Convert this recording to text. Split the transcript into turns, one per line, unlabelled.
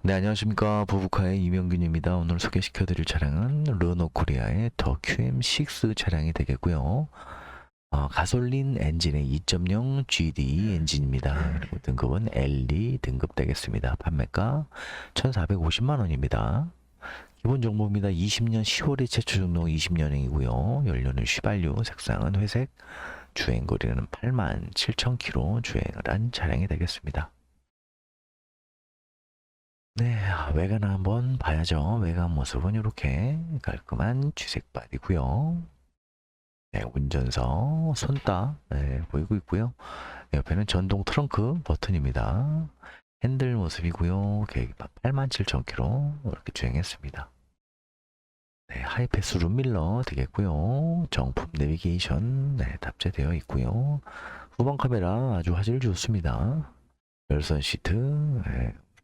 네, 안녕하십니까. 부부카의 이명균입니다. 오늘 소개시켜 드릴 차량은 르노 코리아의 더 QM6 차량이 되겠고요. 어, 가솔린 엔진의 2.0 GD 엔진입니다. 그리고 등급은 LD 등급 되겠습니다. 판매가 1,450만 원입니다. 기본 정보입니다. 20년 10월에 최초 등록 20년형이고요. 연료는 휘발유, 색상은 회색, 주행 거리는 8만 7천 킬로 주행을 한 차량이 되겠습니다. 네, 아, 외관 한번 봐야죠. 외관 모습은 이렇게 깔끔한 주색 바디고요. 네, 운전석, 손따 네, 보이고 있고요. 옆에는 전동 트렁크 버튼입니다. 핸들 모습이고요. 계기판 87,000km 이렇게 주행했습니다. 네, 하이패스 룸밀러 되겠고요. 정품 내비게이션 네, 탑재되어 있고요. 후방 카메라 아주 화질 좋습니다. 열선 시트 네,